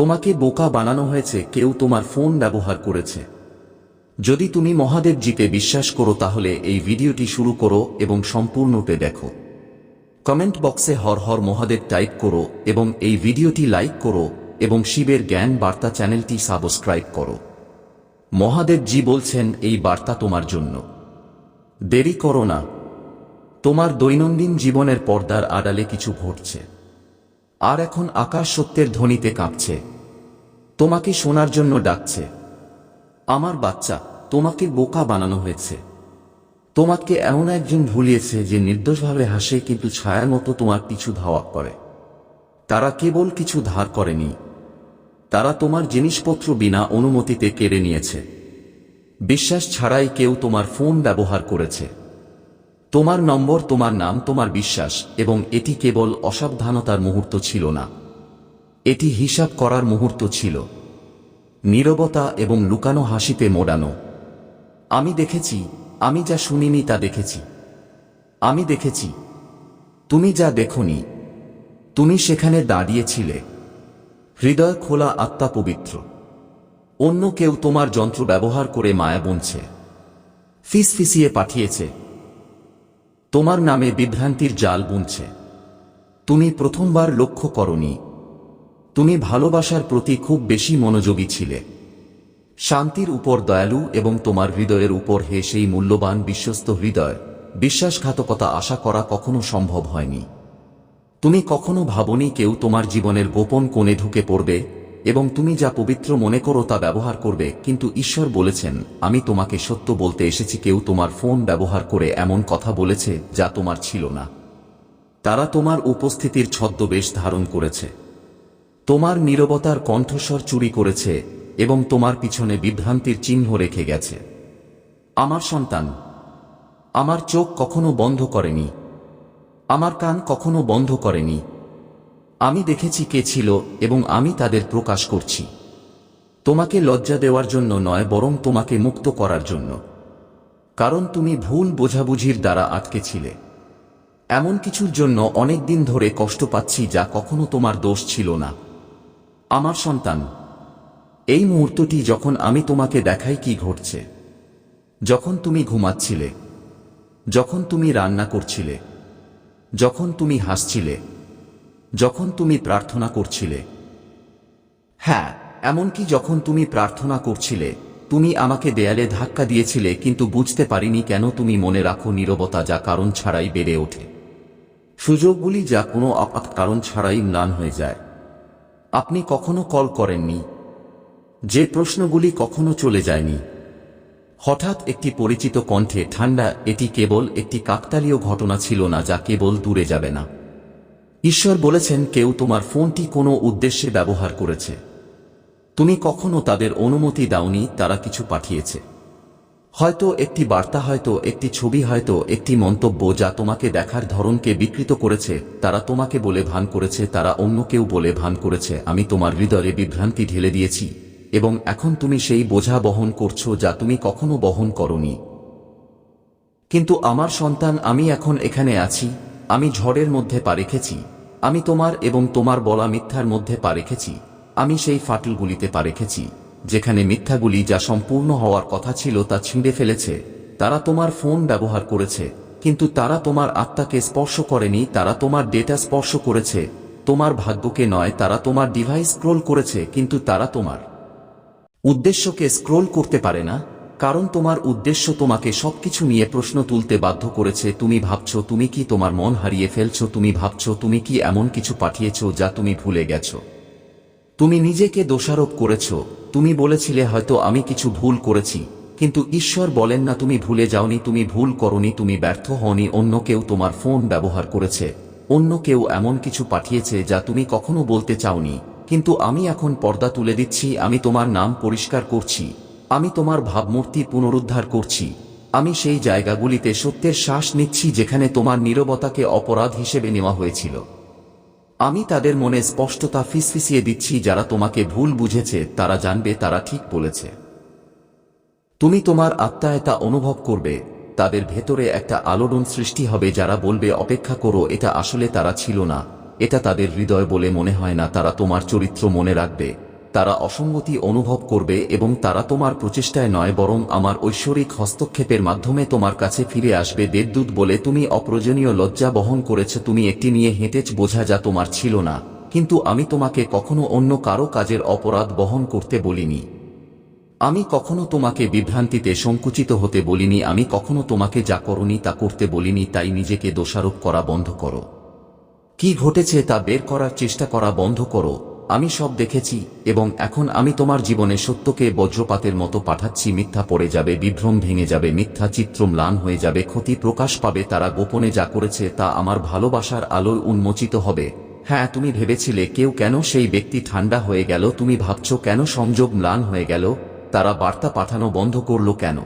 তোমাকে বোকা বানানো হয়েছে, কেউ তোমার ফোন ব্যবহার করেছে। যদি তুমি মহাদেব জিতে বিশ্বাস করো, তাহলে এই ভিডিওটি শুরু করো এবং সম্পূর্ণতে দেখো। কমেন্ট বক্সে হর হর মহাদেব টাইপ করো এবং এই ভিডিওটি লাইক করো এবং শিবের জ্ঞান বার্তা চ্যানেলটি সাবস্ক্রাইব করো। মহাদেব জি বলছেন, এই বার্তা তোমার জন্য। দেরি করো না। তোমার দৈনন্দিন জীবনের পর্দার আড়ালে কিছু ঘটছে। আর এখন আকাশ সত্যের ধ্বনিতে কাঁপছে। তোমাকে শোনার জন্য ডাকছে। আমার বাচ্চা, তোমাকে বোকা বানানো হয়েছে। তোমাকে এমন একজন ভুলিয়েছে যে নির্দোষভাবে হাসে কিন্তু ছায়ার মতো তোমার পিছু ধাওয়া করে। তারা কেবল কিছু ধার করেনি। তারা তোমার জিনিসপত্র বিনা অনুমতিতে কেড়ে নিয়েছে। বিশ্বাস ছাড়াই কেউ তোমার ফোন ব্যবহার করেছে। তোমার নম্বর, তোমার নাম, তোমার বিশ্বাস, এবং এটি কেবল অসাবধানতার মুহূর্ত ছিল না। এটি হিসাব করার মুহূর্ত ছিল। নীরবতা এবং লুকানো হাসিতে মোড়ানো। আমি দেখেছি, আমি যা শুনিনি তা দেখেছি। আমি দেখেছি। তুমি যা দেখনি, তুমি সেখানে দাঁড়িয়েছিলে। হৃদয় খোলা আত্মা পবিত্র। অন্য কেউ তোমার যন্ত্র ব্যবহার করে মায়া বনছে। ফিস ফিসিয়ে পাঠিয়েছে। তোমার নামে বিভ্রান্তির জাল বুনছে। তুমি প্রথমবার লক্ষ্য করনি। তুমি ভালোবাসার প্রতি খুব বেশি মনোযোগী ছিলে। শান্তির উপর দয়ালু এবং তোমার হৃদয়ের উপর হে সেই মূল্যবান বিশ্বস্ত হৃদয়, বিশ্বাসঘাতকতা আশা করা কখনো সম্ভব হয়নি। তুমি কখনো ভাবনি কেউ তোমার জীবনের গোপন কোণে ঢুকে পড়বে এবং তুমি যা পবিত্র মনে করো তা ব্যবহার করবে, কিন্তু ঈশ্বর বলেছেন, আমি তোমাকে সত্য বলতে এসেছি, কেউ তোমার ফোন ব্যবহার করে এমন কথা বলেছে যা তোমার ছিল না। তারা তোমার উপস্থিতির ছদ্মবেশ ধারণ করেছে। তোমার নীরবতার কণ্ঠস্বর চুরি করেছে এবং তোমার পিছনে বিভ্রান্তির চিহ্ন রেখে গেছে। আমার সন্তান, আমার চোখ কখনো বন্ধ করেনি। আমার কান কখনো বন্ধ করেনি। আমি দেখেছি কে ছিল এবং আমি তাদের প্রকাশ করছি। তোমাকে লজ্জা দেওয়ার জন্য নয়, বরং তোমাকে মুক্ত করার জন্য। কারণ তুমি ভুল বোঝাবুঝির দ্বারা আটকে ছিলে। এমন কিছুর জন্য অনেক দিন ধরে কষ্ট পাচ্ছি যা কখনো তোমার দোষ ছিল না। আমার সন্তান, এই মুহূর্তটি যখন আমি তোমাকে দেখাই কি ঘটছে? যখন তুমি ঘুমাচ্ছিলে, যখন তুমি রান্না করছিলে, যখন তুমি হাসছিলে যখন তুমি প্রার্থনা করছিলে। হ্যাঁ এমনকি যখন তুমি প্রার্থনা করছিলে, তুমি আমাকে দেয়ালে ধাক্কা দিয়েছিলে কিন্তু বুঝতে পারিনি কেন তুমি মনে রাখো নীরবতা যা কারণ ছাড়াই বেড়ে ওঠে। সুযোগগুলি যা কোনো আপাত কারণ ছাড়াই ম্লান হয়ে যায়। আপনি কখনো কল করেননি। যে প্রশ্নগুলি কখনো চলে যায়নি। হঠাৎ একটি পরিচিত কণ্ঠে, ঠান্ডা, এটি কেবল একটি কাকতালীয় ঘটনা ছিল না যা কেবল দূরে যাবে না। ঈশ্বর বলেছেন, কেউ তোমার ফোনটি কোনো উদ্দেশ্যে ব্যবহার করেছে। তুমি কখনো তাদের অনুমতি দাওনি, তারা কিছু পাঠিয়েছে। হয়তো একটি বার্তা, হয়তো একটি ছবি, হয়তো একটি মন্তব্য যা তোমাকে দেখার ধরনকে বিকৃত করেছে, তারা তোমাকে বলে ভান করেছে, তারা অন্য কেউ বলে ভান করেছে, আমি তোমার হৃদয়ে বিভ্রান্তি ঢেলে দিয়েছি, এবং এখন তুমি সেই বোঝা বহন করছ যা তুমি কখনো বহন করনি। কিন্তু আমার সন্তান, আমি এখন এখানে আছি আমি ঝড়ের মধ্যে পা রেখেছি। আমি তোমার এবং তোমার বলা মিথ্যার মধ্যে পা রেখেছি। আমি সেই ফাটলগুলিতে পা রেখেছি, যেখানে মিথ্যাগুলি যা সম্পূর্ণ হওয়ার কথা ছিল তা ছিঁড়ে ফেলেছে। তারা তোমার ফোন ব্যবহার করেছে, কিন্তু তারা তোমার আত্মাকে স্পর্শ করেনি, তারা তোমার ডেটা স্পর্শ করেছে। তোমার ভাগ্যকে নয়, তারা তোমার ডিভাইস স্ক্রোল করেছে, কিন্তু তারা তোমার উদ্দেশ্যকে স্ক্রোল করতে পারে না। কারণ তোমার উদ্দেশ্য তোমাকে সবকিছু নিয়ে প্রশ্ন তুলতে বাধ্য করেছে। তুমি ভাবছ, তুমি কি তোমার মন হারিয়ে ফেলছ? তুমি ভাবছ, তুমি কি এমন কিছু পাঠিয়েছ যা তুমি ভুলে গেছ? তুমি নিজেকে দোষারোপ করেছ। তুমি বলেছিলে, হয়তো আমি কিছু ভুল করেছি। কিন্তু ঈশ্বর বলেন না, তুমি ভুলে যাওনি, তুমি ভুল করনি, তুমি ব্যর্থ হওনি। অন্য কেউ তোমার ফোন ব্যবহার করেছে। অন্য কেউ এমন কিছু পাঠিয়েছে যা তুমি কখনো বলতে চাওনি। কিন্তু আমি এখন পর্দা তুলে দিচ্ছি, আমি তোমার নাম পরিষ্কার করছি। আমি তোমার ভাবমূর্তি পুনরুদ্ধার করছি। আমি সেই জায়গাগুলিতে সত্যের শ্বাস নিচ্ছি যেখানে তোমার নীরবতাকে অপরাধ হিসেবে নেওয়া হয়েছিল। আমি তাদের মনে স্পষ্টতা ফিসফিসিয়ে দিচ্ছি যারা তোমাকে ভুল বুঝেছে, তারা জানবে, তারা ঠিক বলেছে। তুমি তোমার আত্মায় তা অনুভব করবে, তাদের ভেতরে একটা আলোড়ন সৃষ্টি হবে যারা বলবে, অপেক্ষা করো, এটা আসলে তারা ছিল না, এটা তাদের হৃদয় বলে মনে হয় না, তারা তোমার চরিত্র মনে রাখবে। তারা অসঙ্গতি অনুভব করবে এবং তারা তোমার প্রচেষ্টায় নয় বরং আমার ঐশ্বরিক হস্তক্ষেপের মাধ্যমে তোমার কাছে ফিরে আসবে। দেবদূত বলে, তুমি অপ্রয়োজনীয় লজ্জা বহন করেছ, তুমি একটি নিয়ে হেঁটেছ, বোঝা যা তোমার ছিল না। কিন্তু আমি তোমাকে কখনো অন্য কারও কাজের অপরাধ বহন করতে বলিনি। আমি কখনো তোমাকে বিভ্রান্তিতে সংকুচিত হতে বলিনি। আমি কখনো তোমাকে যা করনি তা করতে বলিনি, তাই নিজেকে দোষারোপ করা বন্ধ করো। কি ঘটেছে তা বের করার চেষ্টা করা বন্ধ করো। আমি সব দেখেছি, এবং এখন আমি তোমার জীবনে সত্যকে বজ্রপাতের মতো পাঠাচ্ছি, মিথ্যা পড়ে যাবে, বিভ্রম ভেঙে যাবে, মিথ্যা চিত্র ম্লান হয়ে যাবে, ক্ষতি প্রকাশ পাবে, তারা গোপনে যা করেছে তা আমার ভালোবাসার আলোয় উন্মোচিত হবে। হ্যাঁ তুমি ভেবেছিলে, কেউ কেন সেই ব্যক্তি ঠান্ডা হয়ে গেল, তুমি ভাবছ কেন সংযোগ ম্লান হয়ে গেল, তারা বার্তা পাঠানো বন্ধ করল কেন?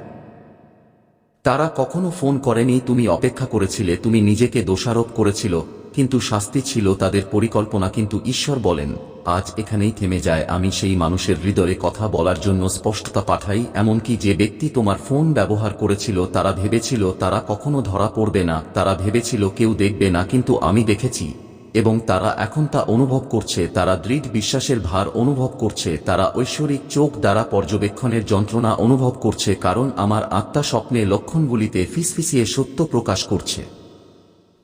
তারা কখনো ফোন করেনি, তুমি অপেক্ষা করেছিলে, তুমি নিজেকে দোষারোপ করেছিল, কিন্তু শাস্তি ছিল তাদের পরিকল্পনা, কিন্তু ঈশ্বর বলেন আজ এখানেই থেমে যায়। আমি সেই মানুষের হৃদয়ে কথা বলার জন্য স্পষ্টতা পাঠাই, এমনকি যে ব্যক্তি তোমার ফোন ব্যবহার করেছিল, তারা ভেবেছিল, তারা কখনো ধরা পড়বে না। তারা ভেবেছিল, কেউ দেখবে না, কিন্তু আমি দেখেছি। এবং তারা এখন তা অনুভব করছে, তারা দৃঢ় বিশ্বাসের ভার অনুভব করছে, তারা ঐশ্বরিক চোখ দ্বারা পর্যবেক্ষণের যন্ত্রণা অনুভব করছে, কারণ আমার আত্মা স্বপ্নে লক্ষণগুলিতে ফিসফিসিয়ে সত্য প্রকাশ করছে।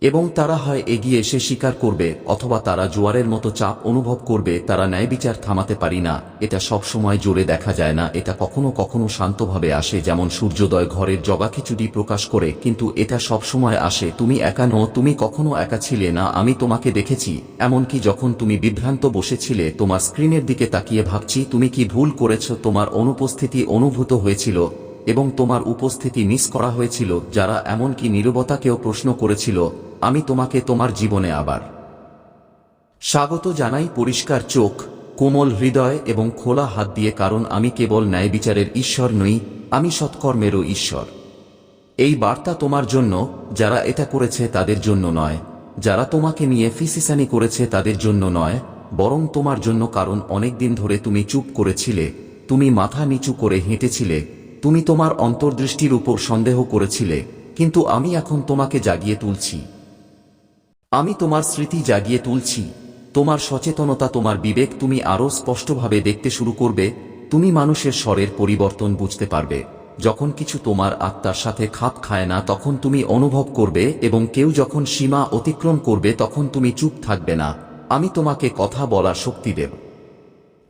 এবং তারা হয় এগিয়ে এসে স্বীকার করবে, অথবা তারা জোয়ারের মতো চাপ অনুভব করবে, তারা ন্যায়বিচার থামাতে পারি না, এটা সব সময় জোরে দেখা যায় না, এটা কখনো কখনো শান্তভাবে আসে, যেমন সূর্যোদয় ঘরের জগাখিচুড়ি প্রকাশ করে, কিন্তু এটা সব সময় আসে, তুমি একা নও, তুমি কখনো একা ছিলে না, আমি তোমাকে দেখেছি, এমনকি যখন তুমি বিভ্রান্ত বসেছিলে, তোমার স্ক্রিনের দিকে তাকিয়ে ভাবছি, তুমি কি ভুল করেছ, তোমার অনুপস্থিতি অনুভূত হয়েছিল এবং তোমার উপস্থিতি মিস করা হয়েছিল, যারা এমনকি নীরবতাকেও প্রশ্ন করেছিল, আমি তোমাকে তোমার জীবনে আবার। স্বাগত জানাই পরিষ্কার চোখ, কোমল হৃদয় এবং খোলা হাত দিয়ে, কারণ আমি কেবল ন্যায় বিচারের ঈশ্বর নই, আমি সৎকর্মেরও ঈশ্বর। এই বার্তা তোমার জন্য, যারা এটা করেছে তাদের জন্য নয়, যারা তোমাকে নিয়ে ফিসিসানি করেছে তাদের জন্য নয়, বরং তোমার জন্য, কারণ অনেক দিন ধরে তুমি চুপ করেছিলে, তুমি মাথা নিচু করে হেঁটেছিলে তুমি তোমার অন্তর্দৃষ্টির উপর সন্দেহ করেছিলে, কিন্তু আমি এখন তোমাকে জাগিয়ে তুলছি। আমি তোমার স্মৃতি জাগিয়ে তুলছি, তোমার সচেতনতা, তোমার বিবেক তুমি আরও স্পষ্টভাবে দেখতে শুরু করবে, তুমি মানুষের স্বরের পরিবর্তন বুঝতে পারবে। যখন কিছু তোমার আত্মার সাথে খাপ খায় না, তখন তুমি অনুভব করবে এবং কেউ যখন সীমা অতিক্রম করবে, তখন তুমি চুপ থাকবে না। আমি তোমাকে কথা বলার শক্তি দেব।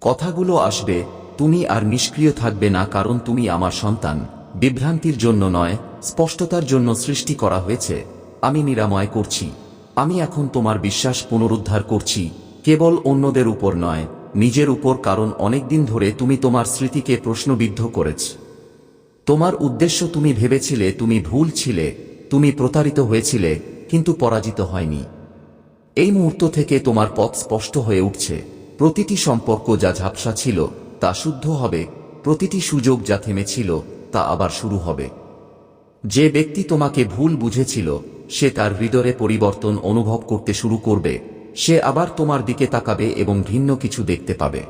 কথাগুলো আসবে তুমি আর নিষ্ক্রিয় থাকবে না কারণ তুমি আমার সন্তান। বিভ্রান্তির জন্য নয়, স্পষ্টতার জন্য সৃষ্টি করা হয়েছে। আমি নিরাময় করছি। আমি এখন তোমার বিশ্বাস পুনরুদ্ধার করছি। কেবল অন্যদের উপর নয়, নিজের উপর কারণ অনেকদিন ধরে তুমি তোমার স্মৃতিকে প্রশ্নবিদ্ধ করেছ। তোমার উদ্দেশ্য তুমি ভেবেছিলে, তুমি ভুল ছিলে, তুমি প্রতারিত হয়েছিলে, কিন্তু পরাজিত হয়নি। এই মুহূর্ত থেকে তোমার পথ স্পষ্ট হয়ে উঠছে। প্রতিটি সম্পর্ক যা ঝাপসা ছিল তা শুদ্ধ হবে, প্রতিটি সুযোগ যা থেমেছিল তা আবার শুরু হবে। যে ব্যক্তি তোমাকে ভুল বুঝেছিল, সে তার হৃদয়ে পরিবর্তন অনুভব করতে শুরু করবে, সে আবার তোমার দিকে তাকাবে এবং ভিন্ন কিছু দেখতে পাবে।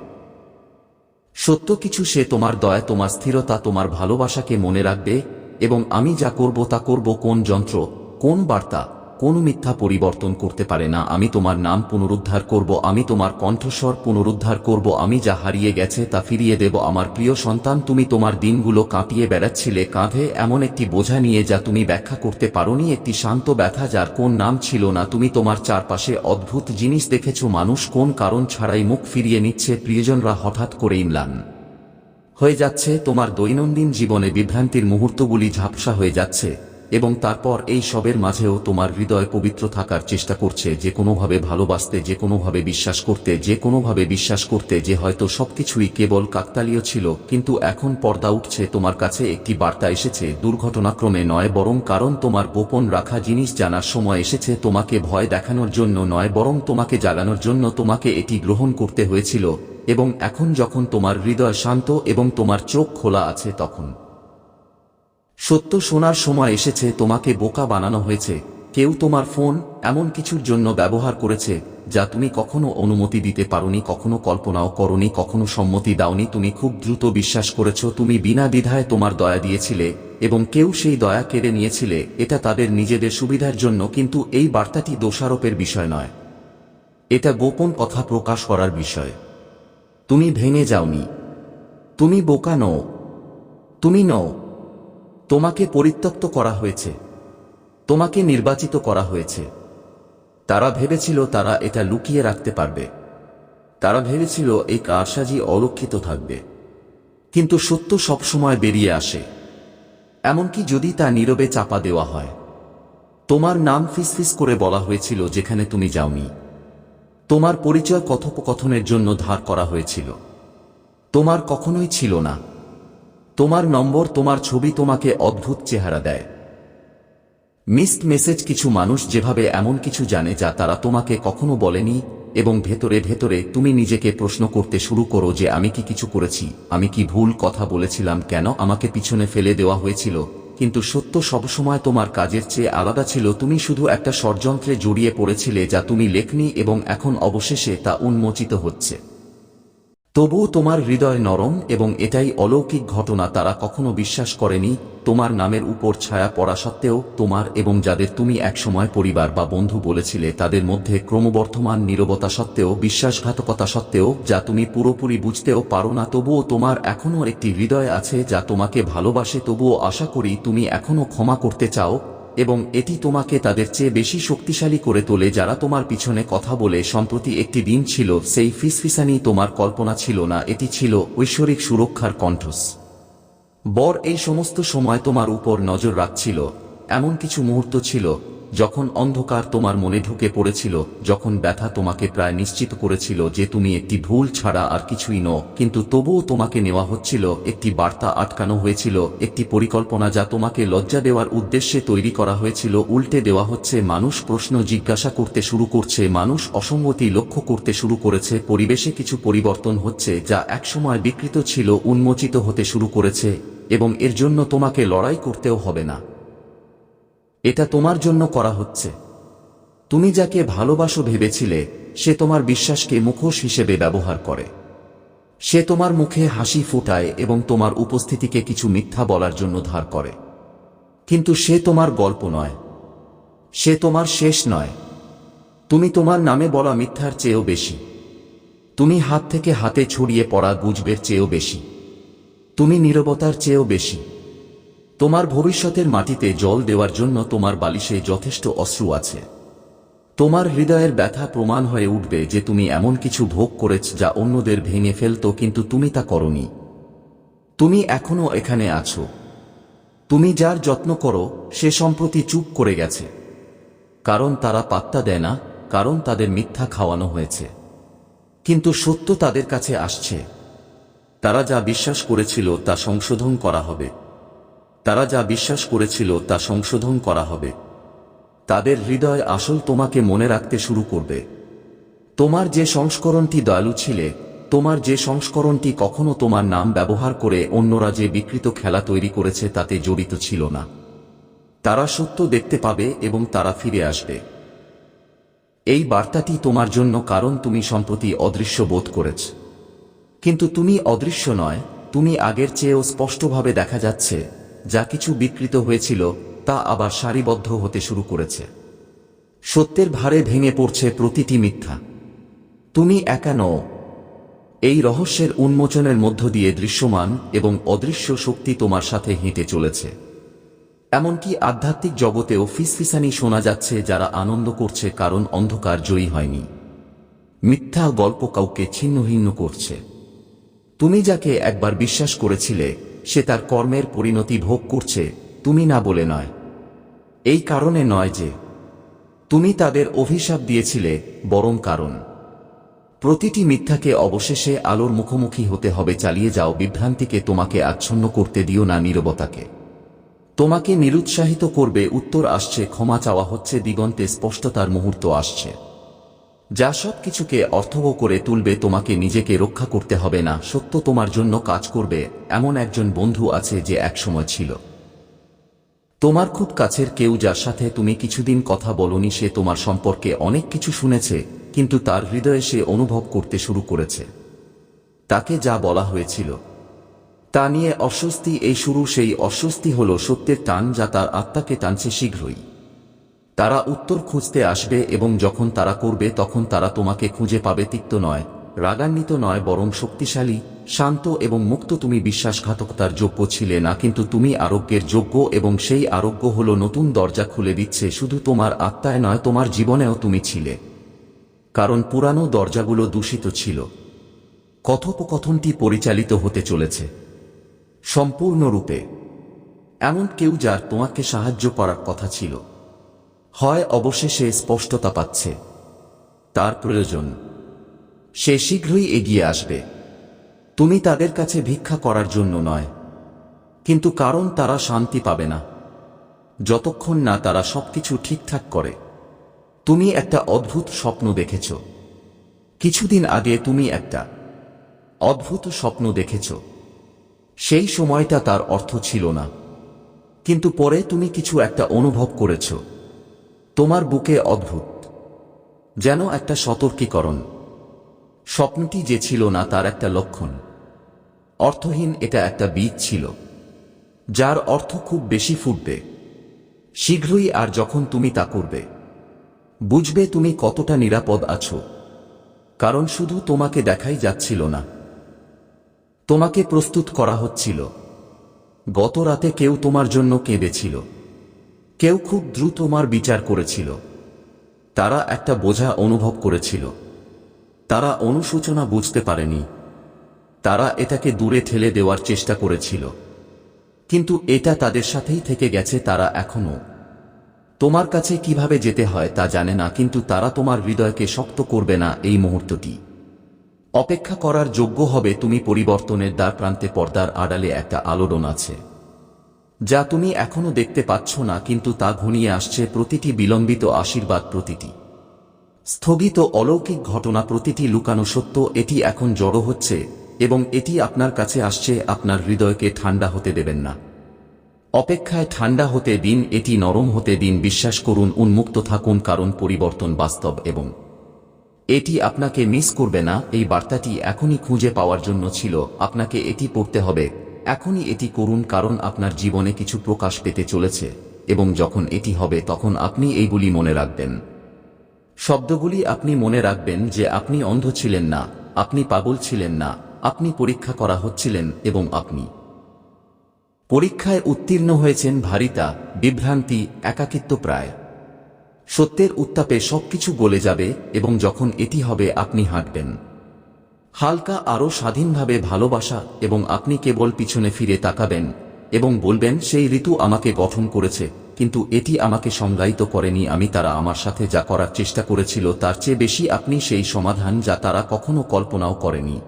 সত্য কিছু সে তোমার দয়া, তোমার স্থিরতা, তোমার ভালোবাসাকে মনে রাখবে এবং আমি যা করব তা করব কোন যন্ত্র, কোন বার্তা কোন মিথ্যা পরিবর্তন করতে পারে না। আমি তোমার নাম পুনরুদ্ধার করব, আমি তোমার কণ্ঠস্বর পুনরুদ্ধার করব, আমি যা হারিয়ে গেছে তা ফিরিয়ে দেব। আমার প্রিয় সন্তান, তুমি তোমার দিনগুলো কাঁপিয়ে বেড়াচ্ছিলে কাঁধে। এমন একটি বোঝা নিয়ে যা তুমি ব্যাখ্যা করতে পারোনি, একটি শান্ত ব্যথা যার কোন নাম ছিল না। তুমি তোমার চারপাশে অদ্ভুত জিনিস দেখেছ, মানুষ কোন কারণ ছাড়াই মুখ ফিরিয়ে নিচ্ছে, প্রিয়জনরা হঠাৎ করে ইমলান হয়ে যাচ্ছে। তোমার দৈনন্দিন জীবনে বিভ্রান্তির মুহূর্তগুলি ঝাপসা হয়ে যাচ্ছে। এবং তারপর এই সবের মাঝেও তোমার হৃদয় পবিত্র থাকার চেষ্টা করছে যে কোনোভাবে ভালোবাসতে, যে কোনোভাবে বিশ্বাস করতে, যে কোনোভাবে বিশ্বাস করতে যে হয়তো সবকিছুই কেবল কাকতালীয় ছিল, কিন্তু এখন পর্দা উঠছে তোমার কাছে একটি বার্তা এসেছে। দুর্ঘটনাক্রমে নয়, বরং কারণ তোমার গোপন রাখা জিনিস জানার সময় এসেছে তোমাকে ভয় দেখানোর জন্য নয়, বরং তোমাকে জ্বালানোর জন্য তোমাকে এটি গ্রহণ করতে হয়েছিল। এবং এখন যখন তোমার হৃদয় শান্ত এবং তোমার চোখ খোলা আছে তখন সত্য শোনার সময় এসেছে, তোমাকে বোকা বানানো হয়েছে। কেউ তোমার ফোন এমন কিছুর জন্য ব্যবহার করেছে, যা তুমি কখনো অনুমতি দিতে পারোনি, কখনো কল্পনাও করনি, কখনো সম্মতি দাওনি। তুমি খুব দ্রুত বিশ্বাস করেছ, তুমি বিনা দ্বিধায় তোমার দয়া দিয়েছিলে, এবং কেউ সেই দয়া কেড়ে নিয়েছিলে, এটা তাদের নিজেদের সুবিধার জন্য, কিন্তু এই বার্তাটি দোষারোপের বিষয় নয়। এটা গোপন কথা প্রকাশ করার বিষয়। তুমি ভেঙে যাওনি। তুমি বোকা নও। তুমি নও। তোমাকে পরিত্যক্ত করা হয়েছে। তোমাকে নির্বাচিত করা হয়েছে। তারা ভেবেছিল তারা এটা লুকিয়ে রাখতে পারবে। তারা ভেবেছিল এই কারসাজি অলক্ষিত থাকবে। কিন্তু সত্য সবসময় বেরিয়ে আসে। এমনকি যদি তা নীরবে চাপা দেওয়া হয়। তোমার নাম ফিসফিস করে বলা হয়েছিল যেখানে তুমি যাওনি। তোমার পরিচয় কথোপকথনের জন্য ধার করা হয়েছিল। তোমার কখনোই ছিল না। তোমার নম্বর, তোমার ছবি তোমাকে অদ্ভুত চেহারা দেয়। মিসড মেসেজ কিছু মানুষ যেভাবে এমন কিছু জানে যা তারা তোমাকে কখনো বলেনি, এবং ভেতরে ভেতরে তুমি নিজেকে প্রশ্ন করতে শুরু করো যে, আমি কি কিছু করেছি? আমি কি ভুল কথা বলেছিলাম? কেন আমাকে পিছনে ফেলে দেওয়া হয়েছিল? কিন্তু সত্য সবসময় তোমার কাজের চেয়ে আলাদা ছিল। তুমি শুধু একটা ষড়যন্ত্রে জড়িয়ে পড়েছিলে যা তুমি লেখনি এবং এখন অবশেষে তা উন্মোচিত হচ্ছে। তবুও তোমার হৃদয় নরম এবং এটাই অলৌকিক ঘটনা তারা কখনো বিশ্বাস করেনি, তোমার নামের উপর ছায়া পড়া সত্ত্বেও তোমার এবং যাদের তুমি একসময় পরিবার বা বন্ধু বলেছিলে তাদের মধ্যে ক্রমবর্ধমান নীরবতা সত্ত্বেও, বিশ্বাসঘাতকতা সত্ত্বেও, যা তুমি পুরোপুরি বুঝতেও পারো না, তবুও তোমার এখনও একটি হৃদয় আছে যা তোমাকে ভালোবাসে, তবুও আশা করি তুমি এখনও ক্ষমা করতে চাও এবং এটি তোমাকে তাদের চেয়ে বেশি শক্তিশালী করে তোলে যারা তোমার পিছনে কথা বলে সম্প্রতি একটি দিন ছিল, সেই ফিসফিসানি তোমার কল্পনা ছিল না, এটি ছিল ঐশ্বরিক সুরক্ষার কণ্ঠস। বর এই সমস্ত সময় তোমার উপর নজর রাখছিল, এমন কিছু মুহূর্ত ছিল যখন অন্ধকার তোমার মনে ঢুকে পড়েছিল, যখন ব্যথা তোমাকে প্রায় নিশ্চিত করেছিল যে তুমি একটি ভুল ছাড়া আর কিছুই নও, কিন্তু তবুও তোমাকে নেওয়া হচ্ছিল একটি বার্তা আটকানো হয়েছিল, একটি পরিকল্পনা যা তোমাকে লজ্জা দেওয়ার উদ্দেশ্যে তৈরি করা হয়েছিল, উল্টে দেওয়া হচ্ছে, মানুষ প্রশ্ন জিজ্ঞাসা করতে শুরু করছে, মানুষ অসঙ্গতি লক্ষ্য করতে শুরু করেছে, পরিবেশে কিছু পরিবর্তন হচ্ছে যা একসময় বিকৃত ছিল, উন্মোচিত হতে শুরু করেছে, এবং এর জন্য তোমাকে লড়াই করতেও হবে না। এটা তোমার জন্য করা হচ্ছে। তুমি যাকে ভালোবাসো ভেবেছিলে, সে তোমার বিশ্বাসকে মুখোশ হিসেবে ব্যবহার করে। সে তোমার মুখে হাসি ফোটায় এবং তোমার উপস্থিতিকে কিছু মিথ্যা বলার জন্য ধার করে। কিন্তু সে তোমার গল্প নয়। সে তোমার শেষ নয়। তুমি তোমার নামে বলা মিথ্যার চেয়েও বেশি। তুমি হাত থেকে হাতে ছড়িয়ে পড়া গুজবের চেয়েও বেশি। তুমি নীরবতার চেয়েও বেশি। তোমার ভবিষ্যতের মাটিতে জল দেওয়ার জন্য তোমার বালিশে যথেষ্ট অশ্রু আছে। তোমার হৃদয়ের ব্যথা প্রমাণ হয়ে উঠবে যে তুমি এমন কিছু ভোগ করেছ যা অন্যদের ভেঙে ফেলত, কিন্তু তুমি তা করনি। তুমি এখনও এখানে আছো। তুমি যার যত্ন করো, সে সম্প্রতি চুপ করে গেছে। কারণ তারা পাত্তা দেয় না, কারণ তাদের মিথ্যা খাওয়ানো হয়েছে। কিন্তু সত্য তাদের কাছে আসছে। তারা যা বিশ্বাস করেছিল তা সংশোধন করা হবে। তারা যা বিশ্বাস করেছিল তা সংশোধন করা হবে। তাদের হৃদয় আসল তোমাকে মনে রাখতে শুরু করবে। তোমার যে সংস্করণটি দয়ালু ছিলে, তোমার যে সংস্করণটি কখনো তোমার নাম ব্যবহার করে অন্যরা যে বিকৃত খেলা তৈরি করেছে তাতে জড়িত ছিল না। তারা সত্য দেখতে পাবে এবং তারা ফিরে আসবে। এই বার্তাটি তোমার জন্য কারণ তুমি সম্প্রতি অদৃশ্য বোধ করেছ। কিন্তু তুমি অদৃশ্য নয়, তুমি আগের চেয়েও স্পষ্টভাবে দেখা যাচ্ছে। যা কিছু বিকৃত হয়েছিল তা আবার সারিবদ্ধ হতে শুরু করেছে। সত্যের ভারে ভেঙে পড়ছে প্রতিটি মিথ্যা। তুমি একা নও। এই রহস্যের উন্মোচনের মধ্য দিয়ে দৃশ্যমান এবং অদৃশ্য শক্তি তোমার সাথে হেঁটে চলেছে। এমনকি আধ্যাত্মিক জগতেও ফিসফিসানি শোনা যাচ্ছে যারা আনন্দ করছে কারণ অন্ধকার জয়ী হয়নি। মিথ্যা গল্প কাউকে ছিন্নভিন্ন করছে। তুমি যাকে একবার বিশ্বাস করেছিলে সে তার কর্মের পরিণতি ভোগ করছে, তুমি না বলে নয়। এই কারণে নয় যে, তুমি তাদের অভিশাপ দিয়েছিলে, বরং কারণ। প্রতিটি মিথ্যাকে অবশেষে আলোর মুখোমুখি হতে হবে, চালিয়ে যাও, বিভ্রান্তিকে তোমাকে আচ্ছন্ন করতে দিও না নীরবতাকে। তোমাকে নিরুৎসাহিত করবে, উত্তর আসছে, ক্ষমা চাওয়া হচ্ছে, দিগন্তে স্পষ্টতার মুহূর্ত আসছে। যা সব কিছুকে অর্থবহ করে তুলবে, তোমাকে নিজেকে রক্ষা করতে হবে না, সত্য তোমার জন্য কাজ করবে। এমন একজন বন্ধু আছে যে একসময় ছিল। তোমার খুব কাছের কেউ যার সাথে তুমি কিছুদিন কথা বলনি, সে তোমার সম্পর্কে অনেক কিছু শুনেছে, কিন্তু তার হৃদয়ে সে অনুভব করতে শুরু করেছে। তাকে যা বলা হয়েছিল তা নিয়ে অস্বস্তি, এই শুরু সেই অস্বস্তি হল সত্যের টান যা তার আত্মাকে টানছে শীঘ্রই। তারা উত্তর খুঁজতে আসবে এবং যখন তারা করবে তখন তারা তোমাকে খুঁজে পাবে তিক্ত নয়, রাগান্বিত নয়, বরং শক্তিশালী, শান্ত এবং মুক্ত তুমি বিশ্বাসঘাতকতার যোগ্য ছিলে না, কিন্তু তুমি আরোগ্যের যোগ্য এবং সেই আরোগ্য হল নতুন দরজা খুলে দিচ্ছে, শুধু তোমার আত্মায় নয়, তোমার জীবনেও তুমি ছিলে। কারণ পুরানো দরজাগুলো দূষিত ছিল। কথোপকথনটি পরিচালিত হতে চলেছে। সম্পূর্ণরূপে। এমন কেউ যার তোমাকে সাহায্য করার কথা ছিল। হয় অবশেষে স্পষ্টতা পাচ্ছে। তার প্রয়োজন। সে শীঘ্রই এগিয়ে আসবে। তুমি তাদের কাছে ভিক্ষা করার জন্য নয়। কিন্তু কারণ তারা শান্তি পাবে না। যতক্ষণ না তারা সবকিছু ঠিকঠাক করে। তুমি একটা অদ্ভুত স্বপ্ন দেখেছ। কিছুদিন আগে তুমি একটা অদ্ভুত স্বপ্ন দেখেছ। সেই সময়টা তার অর্থ ছিল না। কিন্তু পরে তুমি কিছু একটা অনুভব করেছ। তোমার বুকে অদ্ভুত, যেন একটা সতর্কীকরণ। স্বপ্নটি যে ছিল না, তার একটা লক্ষণ। অর্থহীন এটা একটা বীজ ছিল, যার অর্থ খুব বেশি ফুটবে। শীঘ্রই আর যখন তুমি তা করবে, বুঝবে তুমি কতটা নিরাপদ আছো, কারণ শুধু তোমাকে দেখাই যাচ্ছিল না। তোমাকে প্রস্তুত করা হচ্ছিল। গত রাতে কেউ তোমার জন্য কেঁদেছিল। কেউ খুব দ্রুত তোমার বিচার করেছিল। তারা একটা বোঝা অনুভব করেছিল। তারা অনুশোচনা বুঝতে পারেনি। তারা এটাকে দূরে ঠেলে দেওয়ার চেষ্টা করেছিল। কিন্তু এটা তাদের সাথেই থেকে গেছে তারা এখনও। তোমার কাছে কীভাবে যেতে হয় তা জানে না, কিন্তু তারা তোমার হৃদয়কে শক্ত করবে না এই মুহূর্তটি। অপেক্ষা করার যোগ্য হবে তুমি পরিবর্তনের দ্বার প্রান্তে পর্দার আড়ালে একটা আলোড়ন আছে। যা তুমি এখনও দেখতে পাচ্ছ না, কিন্তু তা ঘনিয়ে আসছে প্রতিটি বিলম্বিত আশীর্বাদ প্রতিটি। স্থগিত অলৌকিক ঘটনা প্রতিটি লুকানো সত্য, এটি এখন জড়ো হচ্ছে, এবং এটি আপনার কাছে আসছে, আপনার হৃদয়কে ঠান্ডা হতে দেবেন না। অপেক্ষায় ঠান্ডা হতে দিন, এটি নরম হতে দিন, বিশ্বাস করুন, উন্মুক্ত থাকুন, কারণ পরিবর্তন বাস্তব, এবং এটি আপনাকে মিস করবে না, এই বার্তাটি এখনই খুঁজে পাওয়ার জন্য ছিল, আপনাকে এটি পড়তে হবে এখনই এটি করুন কারণ আপনার জীবনে কিছু প্রকাশ পেতে চলেছে, এবং যখন এটি হবে তখন আপনি এইগুলি মনে রাখবেন। শব্দগুলি আপনি মনে রাখবেন যে আপনি অন্ধ ছিলেন না, আপনি পাগল ছিলেন না, আপনি পরীক্ষা করা হচ্ছিলেন, এবং আপনি পরীক্ষায় উত্তীর্ণ হয়েছেন ভারিতা, বিভ্রান্তি, একাকিত্ব প্রায়। সত্যের উত্তাপে সবকিছু গলে যাবে, এবং যখন এটি হবে আপনি হাঁটবেন। হালকা আরও স্বাধীনভাবে ভালোবাসা এবং আপনি কেবল পিছনে ফিরে তাকাবেন এবং বলবেন, সেই ঋতু আমাকে গঠন করেছে, কিন্তু এটি আমাকে সংজ্ঞায়িত করেনি আমি, তারা আমার সাথে যা করার চেষ্টা করেছিল, তার চেয়ে বেশি আপনি সেই সমাধান যা তারা কখনো কল্পনাও করেনি।